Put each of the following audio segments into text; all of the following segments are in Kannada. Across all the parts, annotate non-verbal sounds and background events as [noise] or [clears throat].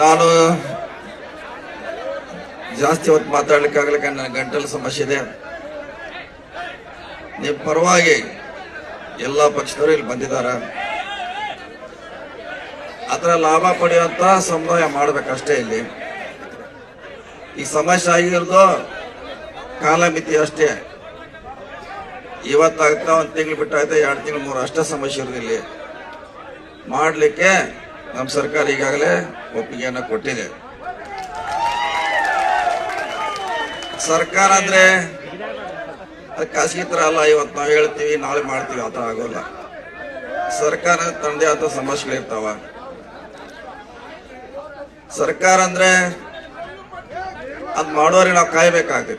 ನಾನು ಜಾಸ್ತಿ ಹೊತ್ತು ಮಾತಾಡ್ಲಿಕ್ಕಾಗಲಿಕ್ಕೆ ನನ್ನ ಗಂಟಲು ಸಮಸ್ಯೆ ಇದೆ. ನೀವು ಪರವಾಗಿ ಎಲ್ಲ ಪಕ್ಷದವರು ಇಲ್ಲಿ ಬಂದಿದ್ದಾರೆ. ಅದರ ಲಾಭ ಪಡೆಯುವಂತ ಸಮುದಾಯ ಮಾಡ್ಬೇಕಷ್ಟೇ ಇಲ್ಲಿ. ಈ ಸಮಸ್ಯೆ ಆಗಿರೋದು ಕಾಲಮಿತಿ ಅಷ್ಟೇ. ಇವತ್ತಾಗ್ತಾ ಒಂದು ತಿಂಗಳು ಬಿಟ್ಟಾಗ್ತಾ ಎರಡು ತಿಂಗಳು ಮೂರು ಅಷ್ಟೇ ಸಮಸ್ಯೆ ಇರೋದಿಲ್ಲ ಮಾಡಲಿಕ್ಕೆ ನಮ್ಮ ಸರ್ಕಾರ ಈಗಾಗಲೇ ಒಪ್ಪಿಗೆಯನ್ನು ಕೊಟ್ಟಿದೆ. ಸರ್ಕಾರ ಅಂದ್ರೆ ಅದು ಖಾಸಗಿ ತರ ಅಲ್ಲ, ಇವತ್ತು ನಾವು ಹೇಳ್ತೀವಿ, ನಾಳೆ ಮಾಡ್ತೀವಿ, ಆ ಥರ ಆಗೋಲ್ಲ. ಸರ್ಕಾರ ತನ್ನದೇ ಆದ ಸಮಸ್ಯೆಗಳಿರ್ತಾವ ಸರ್ಕಾರ ಅಂದ್ರೆ ಅದ್ ಮಾಡೋರಿಗೆ ನಾವು ಕಾಯ್ಬೇಕಾಗತ್ತೆ.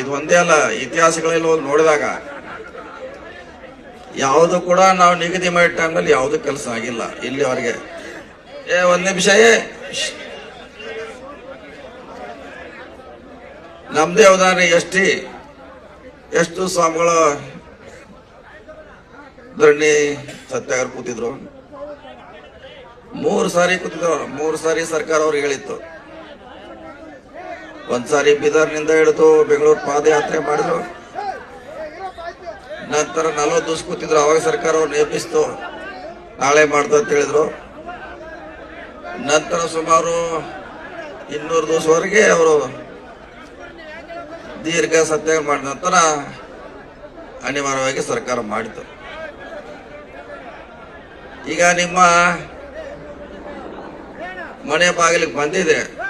ಇದು ಒಂದೇ ಅಲ್ಲ, ಇತಿಹಾಸಗಳಲ್ಲಿ ಹೋಗಿ ನೋಡಿದಾಗ ಯಾವುದು ಕೂಡ ನಾವು ನಿಗದಿ ಮಾಡಿದ ಟೈಮ್ನಲ್ಲಿ ಯಾವುದು ಕೆಲಸ ಆಗಿಲ್ಲ. ಇಲ್ಲಿವರೆಗೆ ಏ, ಒಂದ್ ನಿಮಿಷ, ಏ. ನಮ್ದೇ ಉದಾಹರಣೆ ಎಷ್ಟಿ? ಎಷ್ಟು ಸ್ವಾಮಿಗಳು ಧರಣಿ ಸತ್ಯಾಗ್ರಹ ಕೂತಿದ್ರು? ಮೂರು ಸಾರಿ ಕೂತಿದ್ರು. ಮೂರು ಸಾರಿ ಸರ್ಕಾರ ಅವ್ರಿಗೆ ಹೇಳಿತ್ತು. ಒಂದ್ಸಾರಿ ಬೀದರ್ನಿಂದ ಹಿಡಿದು ಬೆಂಗಳೂರು ಪಾದಯಾತ್ರೆ ಮಾಡಿದ್ರು. ನಂತರ ನಲ್ವತ್ತು ದಿವಸ ಕೂತಿದ್ರು, ಅವಾಗ ಸರ್ಕಾರ ಅವ್ರು ನೇಮಿಸ್ತು ನಾಳೆ ಮಾಡ್ತು ಅಂತ ಹೇಳಿದ್ರು. ನಂತರ ಸುಮಾರು ಇನ್ನೂರು ದಿವಸವರೆಗೆ ಅವರು ದೀರ್ಘ ಸತ್ಯಾಗ್ರಹ ಮಾಡಿದ ನಂತರ ಅನಿವಾರ್ಯವಾಗಿ ಸರ್ಕಾರ ಮಾಡಿತು. ಈಗ ನಿಮ್ಮ ಮನೆ ಬಾಗಿಲಿಗೆ ಬಂದಿದೆ.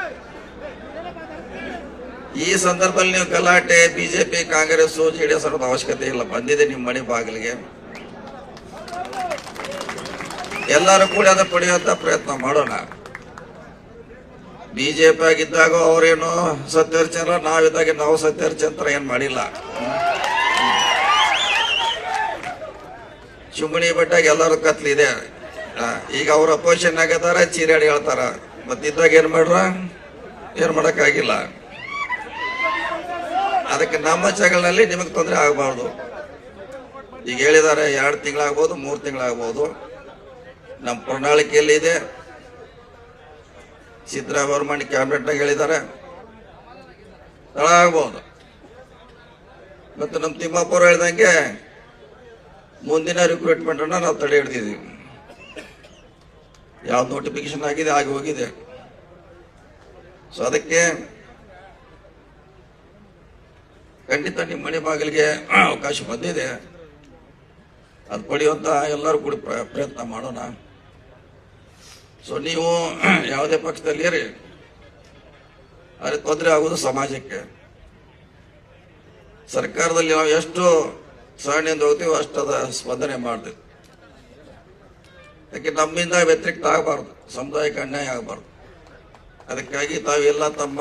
ಈ ಸಂದರ್ಭದಲ್ಲಿ ನೀವು ಗಲಾಟೆ, ಬಿಜೆಪಿ, ಕಾಂಗ್ರೆಸ್ ಜೆಡಿಎಸ್ ಅನ್ನೋದು ಅವಶ್ಯಕತೆ ಇಲ್ಲ. ಬಂದಿದೆ ನಿಮ್ಮ ಮನೆ ಬಾಗಿಲಿಗೆ. ಎಲ್ಲರೂ ಕೂಡ ಅದು ಪಡೆಯುವಂತ ಪ್ರಯತ್ನ ಮಾಡೋಣ. ಬಿಜೆಪಿ ಆಗಿದ್ದಾಗ ಅವ್ರೇನು ಸತ್ಯರ್ಚಂದ್ರ ನಾವಿದ್ದಾಗ ನಾವು ಸತ್ಯರ್ಚಂದ್ರ ಏನ್ ಮಾಡಿಲ್ಲ. ಚುಂಬಣಿ ಬೆಟ್ಟಾಗ ಎಲ್ಲರೂ ಕತ್ಲಿದೆ ಈಗ ಅವ್ರ ಅಪೋಸಿಷನ್ ಆಗದಾರ ಚೀರಾಡಿ ಹೇಳ್ತಾರ. ಮತ್ತಿದ್ದಾಗ ಏನ್ ಮಾಡ್ರ? ಏನ್ ಮಾಡಕ್ಕಾಗಿಲ್ಲ. ಅದಕ್ಕೆ ನಮ್ಮ ಜಗಳನಲ್ಲಿ ನಿಮಗೆ ತೊಂದರೆ ಆಗಬಾರ್ದು. ಈಗ ಹೇಳಿದ್ದಾರೆ ಎರಡು ತಿಂಗಳಾಗ್ಬೋದು, ಮೂರು ತಿಂಗಳಾಗ್ಬೋದು. ನಮ್ಮ ಪ್ರಣಾಳಿಕೆಯಲ್ಲಿ ಇದೆ ಸಿದ್ದರಾಮಯ್ಯ ಅವರು ಮಾಡಿ ಕ್ಯಾಬಿನೆಟ್ನಾಗ ಹೇಳಿದ್ದಾರೆ. ತಳ ಆಗ್ಬೋದು ಮತ್ತು ನಮ್ಮ ತಿಮ್ಮಪ್ಪ ಅವರು ಹೇಳ್ದಂಗೆ ಮುಂದಿನ ರಿಕ್ರೂಟ್ಮೆಂಟ್ ಅನ್ನ ನಾವು ತಡೆ ಹಿಡ್ದಿದ್ದೀವಿ. ಯಾವ್ದು ನೋಟಿಫಿಕೇಶನ್ ಆಗಿದೆ, ಆಗಿ ಹೋಗಿದೆ. ಸೊ ಅದಕ್ಕೆ ಖಂಡಿತ ನಿಮ್ಮ ಮನೆ ಬಾಗಿಲಿಗೆ ಅವಕಾಶ ಬಂದಿದೆ. ಅದು ಪಡೆಯುವಂತ ಎಲ್ಲರೂ ಕೂಡ ಪ್ರ- ಪ್ರಯತ್ನ ಮಾಡೋಣ. ಸೊ ನೀವು [clears throat] ಯಾವುದೇ ಪಕ್ಷದಲ್ಲಿ ಇರಿ. ಆದರೆ ತೊಂದರೆ ಆಗುವುದು ಸಮಾಜಕ್ಕೆ. ಸರ್ಕಾರದಲ್ಲಿ ನಾವು ಎಷ್ಟು ಸಹನೆಯಿಂದ ಹೋಗ್ತೀವೋ ಅಷ್ಟದ ಸ್ಪಂದನೆ ಮಾಡ್ತೀವಿ. ಯಾಕೆ ನಮ್ಮಿಂದ ವ್ಯತಿರಿಕ್ತ ಆಗಬಾರ್ದು. ಸಮುದಾಯಕ್ಕೆ ಅನ್ಯಾಯ ಆಗಬಾರ್ದು. ಅದಕ್ಕಾಗಿ ತಾವೆಲ್ಲ ತಮ್ಮ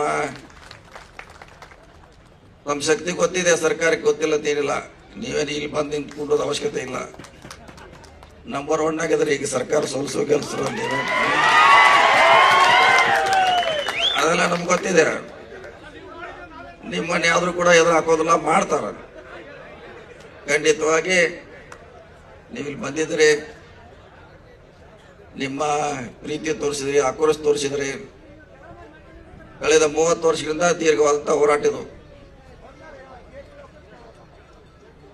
ನಮ್ಮ ಶಕ್ತಿ ಗೊತ್ತಿದೆ, ಸರ್ಕಾರಕ್ಕೆ ಗೊತ್ತಿಲ್ಲ ತೀರಿಲ್ಲ ನೀವೇನು ಇಲ್ಲಿ ಬಂದು ನಿಂತ್ಕೊಳ್ಳೋದು ಅವಶ್ಯಕತೆ ಇಲ್ಲ. ನಂಬರ್ ಒನ್ ಆಗಿದ್ರೆ ಈಗ ಸರ್ಕಾರ ಸೋಲಿಸೋ ಕೆಲಸ ಅದೆಲ್ಲ ನಮ್ಗೆ ಗೊತ್ತಿದೆ. ನಿಮ್ಮನ್ನ ಯಾವ್ದು ಕೂಡ ಎದುರು ಹಾಕೋದಿಲ್ಲ ಮಾಡ್ತಾರ. ಖಂಡಿತವಾಗಿ ನೀವು ಇಲ್ಲಿ ಬಂದಿದ್ರಿ ನಿಮ್ಮ ಪ್ರೀತಿ ತೋರಿಸಿದ್ರಿ, ಆಕ್ರೋಶ ತೋರಿಸಿದ್ರಿ. ಕಳೆದ ಮೂವತ್ತು ವರ್ಷಗಳಿಂದ ದೀರ್ಘವಾದಂಥ ಹೋರಾಟ ಇದು.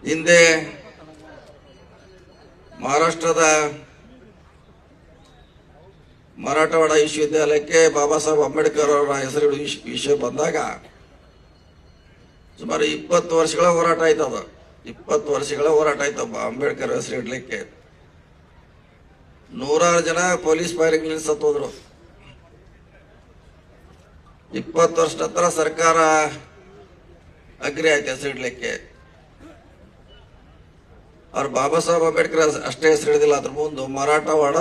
ಹಿಂದೆ ಮಹಾರಾಷ್ಟ್ರದ ಮರಾಠವಾಡ ವಿಶ್ವವಿದ್ಯಾಲಯಕ್ಕೆ ಬಾಬಾ ಸಾಹೇಬ್ ಅಂಬೇಡ್ಕರ್ ಅವರ ಹೆಸರು ವಿಷ- ವಿಷಯ ಬಂದಾಗ ಸುಮಾರು ಇಪ್ಪತ್ತು ವರ್ಷಗಳ ಹೋರಾಟ ಆಯ್ತದ ಇಪ್ಪತ್ತು ವರ್ಷಗಳ ಹೋರಾಟ ಆಯ್ತು ಬ- ಅಂಬೇಡ್ಕರ್ ಹೆಸರು ಇಡ್ಲಿಕ್ಕೆ. ನೂರಾರು ಜನ ಪೊಲೀಸ್ ಫೈರಿಂಗ್ ಸತ್ತೋದ್ರು ಇಪ್ಪತ್ತು ವರ್ಷ ನಂತರ ಸರ್ಕಾರ ಅಗ್ರಿ ಆಯ್ತು ಹೆಸರು ಇಡ್ಲಿಕ್ಕೆ. ಅವ್ರು ಬಾಬಾ ಸಾಹೇಬ್ ಅಂಬೇಡ್ಕರ್ ಅಷ್ಟೇ ಹೆಸರು ಹಿಡಿದಿಲ್ಲ, ಅದ್ರ ಮುಂದೆ ಮರಾಠವಾಡ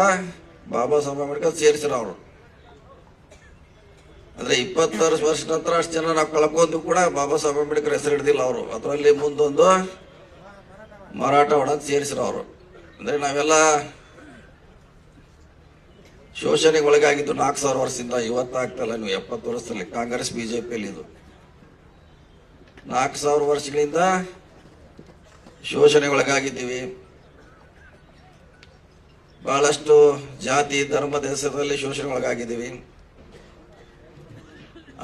ಬಾಬಾ ಸಾಹೇಬ್ ಅಂಬೇಡ್ಕರ್ ಸೇರಿಸಿರ ಅವರು. ಅಂದ್ರೆ ಇಪ್ಪತ್ತಾರು ವರ್ಷ ನಂತರ ಅಷ್ಟು ಜನ ನಾವು ಕಳ್ಕೊಂಡು ಕೂಡ ಬಾಬಾ ಸಾಹೇಬ್ ಅಂಬೇಡ್ಕರ್ ಹೆಸರು ಹಿಡಿದಿಲ್ಲ ಅವರು. ಅದರಲ್ಲಿ ಮುಂದೊಂದು ಮರಾಠವಾಡ ಸೇರಿಸಿರ ಅವರು. ಅಂದ್ರೆ ನಾವೆಲ್ಲ ಶೋಷಣೆಗೆ ಒಳಗಾಗಿದ್ದು ನಾಲ್ಕು ಸಾವಿರ ವರ್ಷದಿಂದ ಇವತ್ತಾಗ್ತಲ್ಲ ನೀವು ಎಪ್ಪತ್ತು ವರ್ಷದಲ್ಲಿ ಕಾಂಗ್ರೆಸ್ ಬಿಜೆಪಿಯಲ್ಲಿ ಇದು ನಾಲ್ಕು ಸಾವಿರ ವರ್ಷಗಳಿಂದ ಶೋಷಣೆಗೆ ಒಳಗಾಗಿದ್ದೀವಿ ಬಹಳಷ್ಟು ಜಾತಿ ಧರ್ಮದ ಹೆಸರಲ್ಲಿ ಶೋಷಣೆ ಒಳಗಾಗಿದ್ದೀವಿ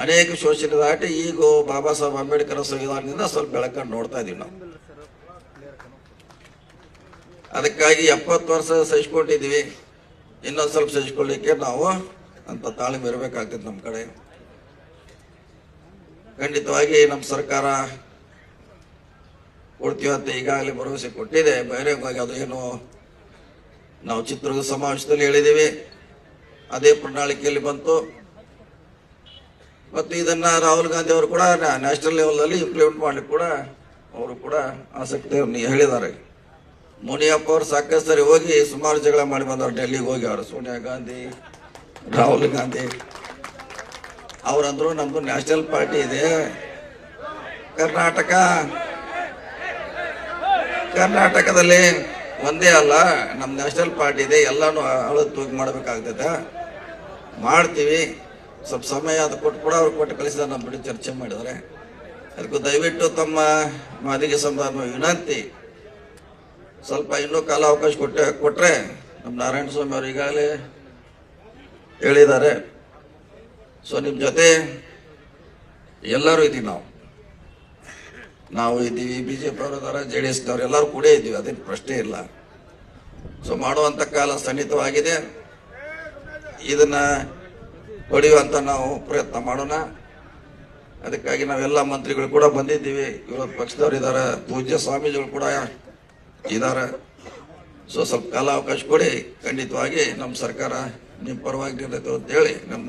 ಅನೇಕ ಶೋಷಣೆ ದಾಟಿ ಈಗ ಬಾಬಾ ಸಾಹೇಬ್ ಅಂಬೇಡ್ಕರ್ ಸಂವಿಧಾನದಿಂದ ಸ್ವಲ್ಪ ಬೆಳಕನ್ನು ನೋಡ್ತಾ ಇದೀವಿ ನಾವು. ಅದಕ್ಕಾಗಿ ಎಪ್ಪತ್ತು ವರ್ಷ ಸಹಿಸ್ಕೊಂಡಿದ್ದೀವಿ. ಇನ್ನೊಂದು ಸ್ವಲ್ಪ ಸಹಿಸ್ಕೊಳ್ಳಿಕ್ಕೆ ನಾವು ಅಂತ ತಾಳ್ಮೆ ಇರಬೇಕಾಗ್ತದೆ ನಮ್ಮ ಕಡೆ. ಖಂಡಿತವಾಗಿ ನಮ್ಮ ಸರ್ಕಾರ ಕೊಡ್ತೀವಿ ಅಂತ ಈಗಾಗಲೇ ಭರವಸೆ ಕೊಟ್ಟಿದೆ. ಬಹಿರಂಗವಾಗಿ ಅದು ಏನು ನಾವು ಚಿತ್ರದ ಸಮಾವೇಶದಲ್ಲಿ ಹೇಳಿದ್ದೀವಿ. ಅದೇ ಪ್ರಣಾಳಿಕೆಯಲ್ಲಿ ಬಂತು. ಮತ್ತು ಇದನ್ನು ರಾಹುಲ್ ಗಾಂಧಿ ಅವರು ಕೂಡ ನ್ಯಾಷನಲ್ ಲೆವೆಲಲ್ಲಿ ಇಂಪ್ಲಿಮೆಂಟ್ ಮಾಡಲಿಕ್ಕೆ ಕೂಡ ಅವರು ಕೂಡ ಆಸಕ್ತಿಯನ್ನು ಹೇಳಿದ್ದಾರೆ. ಮುನಿಯಪ್ಪ ಅವರು ಸಾಕಷ್ಟು ಸರಿ ಹೋಗಿ ಸುಮಾರು ಜಗಳ ಮಾಡಿ ಬಂದವರು ಡೆಲ್ಲಿಗೆ ಹೋಗಿ ಅವರು. ಸೋನಿಯಾ ಗಾಂಧಿ, ರಾಹುಲ್ ಗಾಂಧಿ ಅವರಂದ್ರು ನಮ್ಮದು ನ್ಯಾಷನಲ್ ಪಾರ್ಟಿ ಇದೆ. ಕರ್ನಾಟಕ ಕರ್ನಾಟಕದಲ್ಲಿ ಒಂದೇ ಅಲ್ಲ, ನಮ್ಮ ನ್ಯಾಷನಲ್ ಪಾರ್ಟಿ ಇದೆ, ಎಲ್ಲಾನು ಅಳದು ತೂಗಿ ಮಾಡಬೇಕಾಗ್ತದೆ ಮಾಡ್ತೀವಿ. ಸ್ವಲ್ಪ ಸಮಯ ಅದು ಕೊಟ್ಟು ಕೂಡ ಅವ್ರು ಕೊಟ್ಟು ಕಳಿಸಿದ ನಮ್ಮ ಬಿಡಿ ಚರ್ಚೆ ಮಾಡಿದರೆ ಅದಕ್ಕೂ ದಯವಿಟ್ಟು ತಮ್ಮ ಮಾದಿಗೆ ಸಂಬಂಧ ವಿನಂತಿ. ಸ್ವಲ್ಪ ಇನ್ನೂ ಕಾಲಾವಕಾಶ ಕೊಟ್ಟೆ ಕೊಟ್ಟರೆ ನಮ್ಮ ನಾರಾಯಣ ಸ್ವಾಮಿ ಅವರು ಈಗಾಗಲೇ ಹೇಳಿದ್ದಾರೆ. ಸೊ, ನಿಮ್ಮ ಜೊತೆ ಎಲ್ಲರೂ ಇದ್ದೀವಿ ನಾವು. ನಾವು ಇದ್ದೀವಿ ಬಿ ಜೆ ಪಿ ಅವರ ಜೆ ಡಿ ಎಸ್ನವ್ರು ಎಲ್ಲರೂ ಕೂಡ ಇದ್ದೀವಿ, ಅದೇನು ಪ್ರಶ್ನೆ ಇಲ್ಲ. ಸೊ ಮಾಡುವಂಥ ಕಾಲ ಸನ್ನಿಹಿತವಾಗಿದೆ. ಇದನ್ನು ಹೊಡೆಯುವಂಥ ನಾವು ಪ್ರಯತ್ನ ಮಾಡೋಣ. ಅದಕ್ಕಾಗಿ ನಾವೆಲ್ಲ ಮಂತ್ರಿಗಳು ಕೂಡ ಬಂದಿದ್ದೀವಿ. ವಿರೋಧ ಪಕ್ಷದವ್ರು ಇದ್ದಾರೆ ಪೂಜ್ಯ ಸ್ವಾಮೀಜಿಗಳು ಕೂಡ ಇದ್ದಾರೆ ಸೊ ಸ್ವಲ್ಪ ಕಾಲಾವಕಾಶ ಕೊಡಿ. ಖಂಡಿತವಾಗಿ ನಮ್ಮ ಸರ್ಕಾರ ನಿಮ್ಮ ಪರವಾಗಿ ನಿಲ್ಲೈತೆ ಅಂತೇಳಿ ನಮ್ಮ